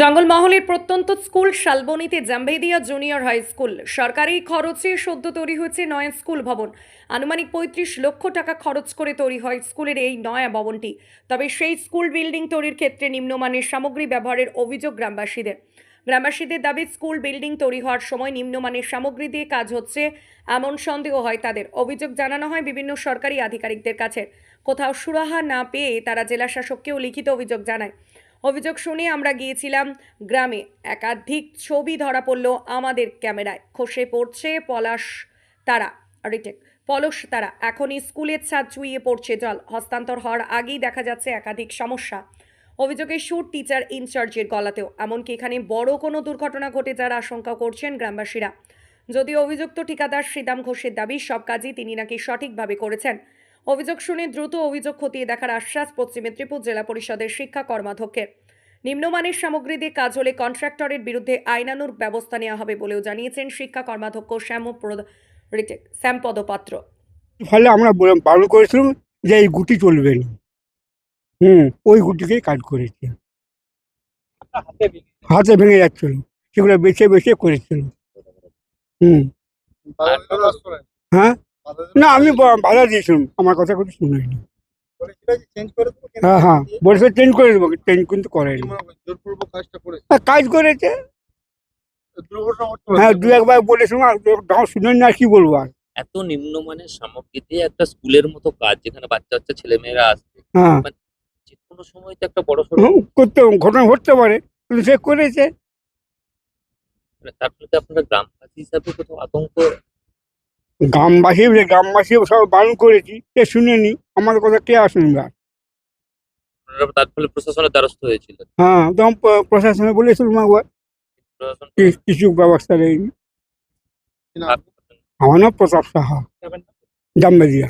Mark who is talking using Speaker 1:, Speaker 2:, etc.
Speaker 1: জঙ্গলমহলের প্রত্যন্ত স্কুল শালবনীতে Jambedia junior high school. সরকারি খরচে সদ্য তৈরি হয়েছে নয়া স্কুল ভবন। আনুমানিক পঁয়ত্রিশ লক্ষ টাকা খরচ করে তৈরি হয় স্কুলের এই নয়া ভবনটি। তবে সেই স্কুল বিল্ডিং তৈরির ক্ষেত্রে নিম্নমানের সামগ্রী ব্যবহারের অভিযোগ গ্রামবাসীদের। গ্রামবাসীদের দাবি, স্কুল বিল্ডিং তৈরি হওয়ার সময় নিম্নমানের সামগ্রী দিয়ে কাজ হচ্ছে এমন সন্দেহ হয় তাদের। অভিযোগ জানানো হয় বিভিন্ন সরকারি আধিকারিকদের কাছে। কোথাও সুরাহা না পেয়ে তারা জেলা শাসককেও লিখিত অভিযোগ জানায়। অভিযোগ শুনে আমরা গিয়েছিলাম গ্রামে। একাধিক ছবি ধরা পড়ল আমাদের ক্যামেরায়। খসে পড়ছে পলাশ তারা, রিটেক পলস তারা। এখনই স্কুলের ছাদ চুইয়ে পড়ছে জল। হস্তান্তর হওয়ার আগেই দেখা যাচ্ছে একাধিক সমস্যা। অভিযোগের সুর টিচার ইনচার্জের গলাতেও। এমনকি এখানে বড় কোনো দুর্ঘটনা ঘটে যাওয়ার আশঙ্কা করছেন গ্রামবাসীরা। যদিও অভিযুক্ত ঠিকাদার শ্রীদাম ঘোষের দাবি, সব কাজই তিনি নাকি সঠিকভাবে করেছেন। অভিযোগ শুনে দ্রুত অভিযোগ খতিয়ে দেখার আশ্বাস পশ্চিম মেদিনীপুর জেলা পরিষদের শিক্ষা কর্মাধ্যক্ষের। নিম্নমানের সামগ্রী দিয়ে কাজ হলে কন্ট্রাক্টরের বিরুদ্ধে আইনানুর ব্যবস্থা নেওয়া হবে বলেও জানিয়েছেন শিক্ষা কর্মাধ্যক্ষ শ্যাম রিটেক শ্যামপদ পাত্র
Speaker 2: ফলে আমরা বলে- বারণ করেছিলাম যে এই গুটি চলবে না। হুম ওই গুটিকে কাজ করেছে। হাতে ভেঙে যাচ্ছিল সেগুলো বেছে বেছে করেছিল। হুম। হ্যাঁ? না আমি বাধা দিয়েছিলাম। আমার কথা কিছু শুনেনি হ্যাঁ হ্যাঁ। বলেছে চেঞ্জ করে দেবো চেঞ্জ কিন্তু করেনি। হ্যাঁ, কাজ করেছে। হ্যাঁ দু একবার বলেছিলাম আর শুনেন না কি বলব আর।
Speaker 3: এত নিম্নমানের সামগ্রী দিয়ে একটা স্কুলের মতো কাজ যেখানে বাচ্চা বাচ্চা ছেলে মেয়েরা আসবে।
Speaker 2: হ্যাঁ।
Speaker 3: যে কোনো সময় তো একটা বড়
Speaker 2: করতে ঘটনা ঘটতে পারে কিন্তু সে করেছে।
Speaker 3: মানে তার ফলে আপনারা গ্রামবাসী হিসাবে কোথাও আতঙ্ক
Speaker 2: গ্রামবাসী গ্রামবাসী সব বারণ করেছি কে শুনেনি আমার কথা কে আসুন আর?
Speaker 3: তার ফলে প্রশাসনের দ্বারস্থ হয়েছিল
Speaker 2: হ্যাঁ তখন প্রশাসনে বলেছিলাম একবার কিছু ব্যবস্থা
Speaker 4: নেই?
Speaker 2: আমার নাম প্রতাপ সাহা জাম্বেদিয়া